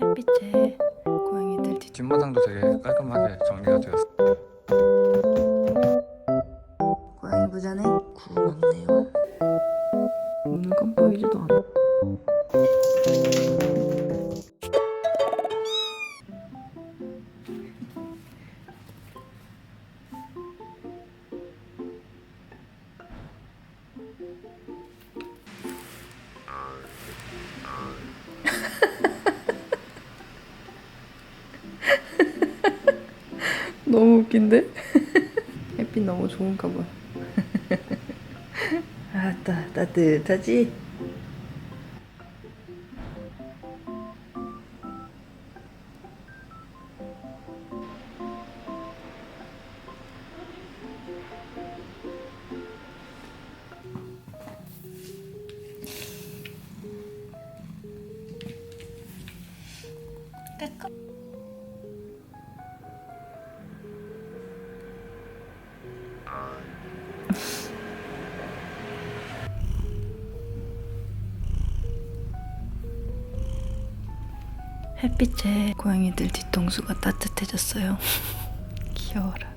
햇빛에 고양이들 뒤 뒷마당도 되게 깔끔하게 정리가 되었어. 고 너무 웃긴데? 햇빛 너무 좋은가 봐. 아따 따뜻하지? 햇빛에 고양이들 뒤통수가 따뜻해졌어요. 귀여워라.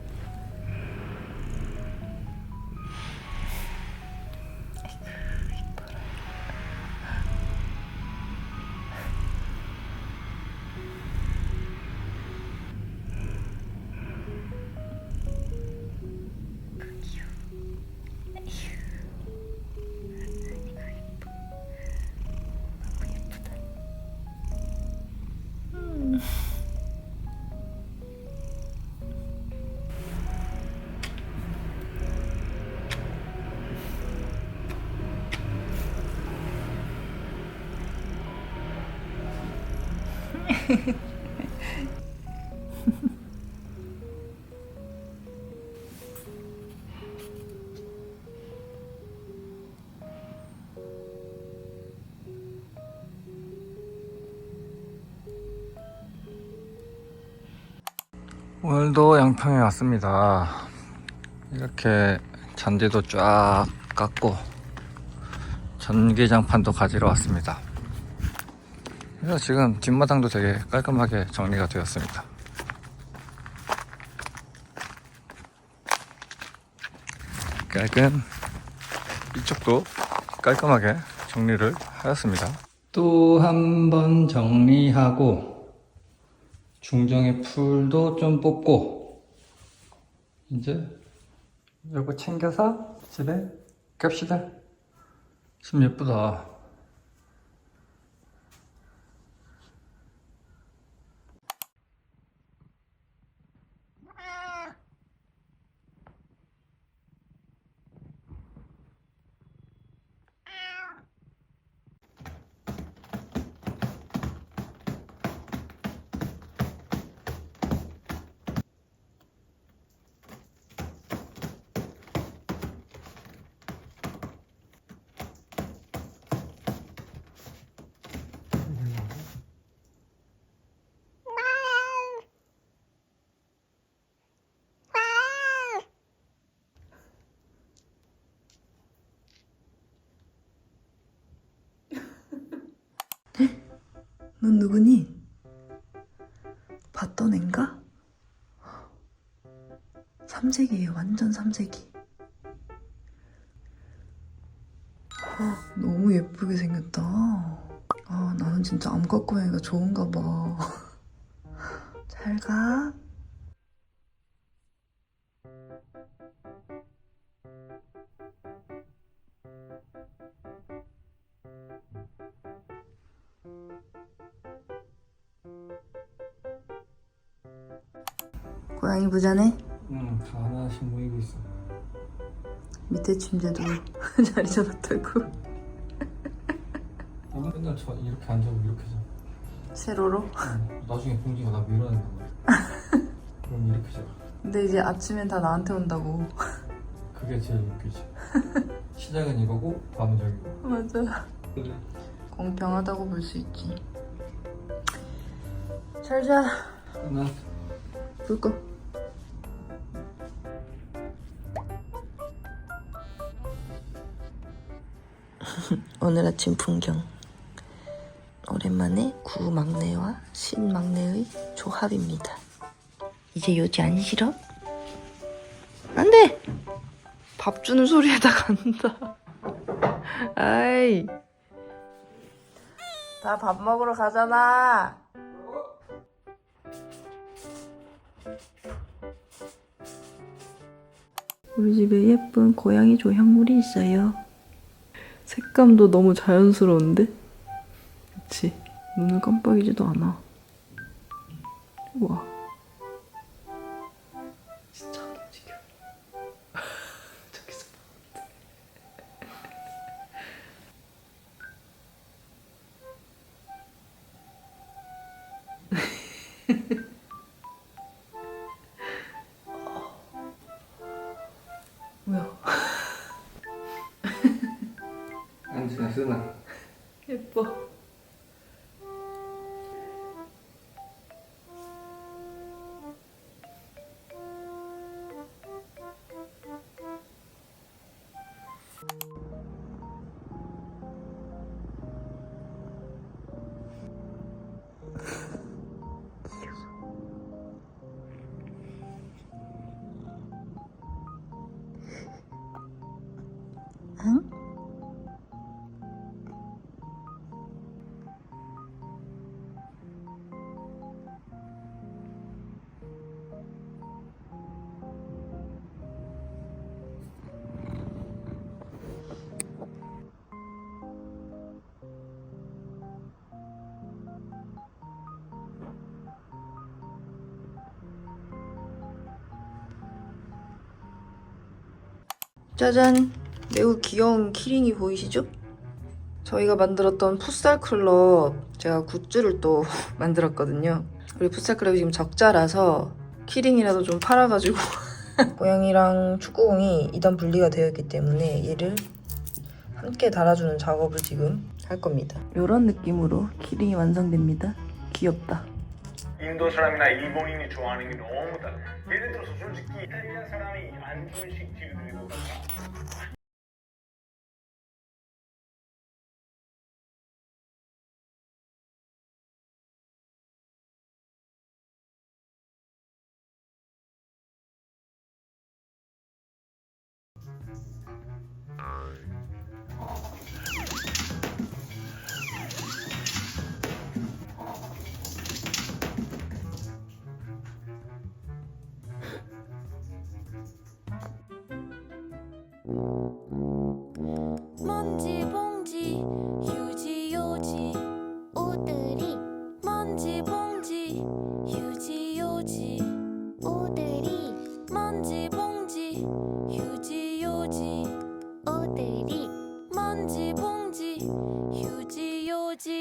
오늘도 양평에 왔습니다. 이렇게 잔디도 쫙 깎고 전기장판도 가지러 왔습니다. 그래서 지금 뒷마당도 되게 깔끔하게 정리가 되었습니다. 깔끔. 이쪽도 깔끔하게 정리를 하였습니다. 또 한 번 정리하고 중정의 풀도 좀 뽑고 이제 이거 챙겨서 집에 갑시다. 참 예쁘다. 넌 누구니? 봤던 앤가? 삼색이에요, 완전 삼색이. 아, 너무 예쁘게 생겼다. 아, 나는 진짜 암컷 고양이가 좋은가 봐. 잘 가. 고양이 부자네? 응, 다 하나씩 모이고 있어. 밑에 침대도 자리 잡았다고. 나 맨날 저 이렇게 앉아고 이렇게 자. 세로로? 응, 나중에 봉지가 나 밀어낸단 말이야. 그럼 이렇게 자. 근데 이제 아침엔 다 나한테 온다고. 그게 제일 웃기지. 시작은 이거고 밤은 저기고. 맞아. 그래. 공평하다고 볼 수 있지. 잘 자. 끝났어. 불 꺼. 오늘 아침 풍경. 오랜만에 구막내와 신막내의 조합입니다. 이제 요지 안 싫어? 안 돼! 밥 주는 소리에다 간다. 아이. 다 밥 먹으러 가잖아. 우리 집에 예쁜 고양이 조형물이 있어요. 색감도 너무 자연스러운데? 그치? 눈을 깜빡이지도 않아. 우와. 앉으 짜잔! 매우 귀여운 키링이 보이시죠? 저희가 만들었던 풋살 클럽 제가 굿즈를 또 만들었거든요. 우리 풋살 클럽이 지금 적자라서 키링이라도 좀 팔아가지고 고양이랑 축구공이 이단 분리가 되어 있기 때문에 얘를 함께 달아주는 작업을 지금 할 겁니다. 이런 느낌으로 키링이 완성됩니다. 귀엽다. 인도 사람이나 일본인이 좋아하는 게 너무 달라. 예를 들어서 솔직히 이탈리아 사람이 안 좋은 식집들이 너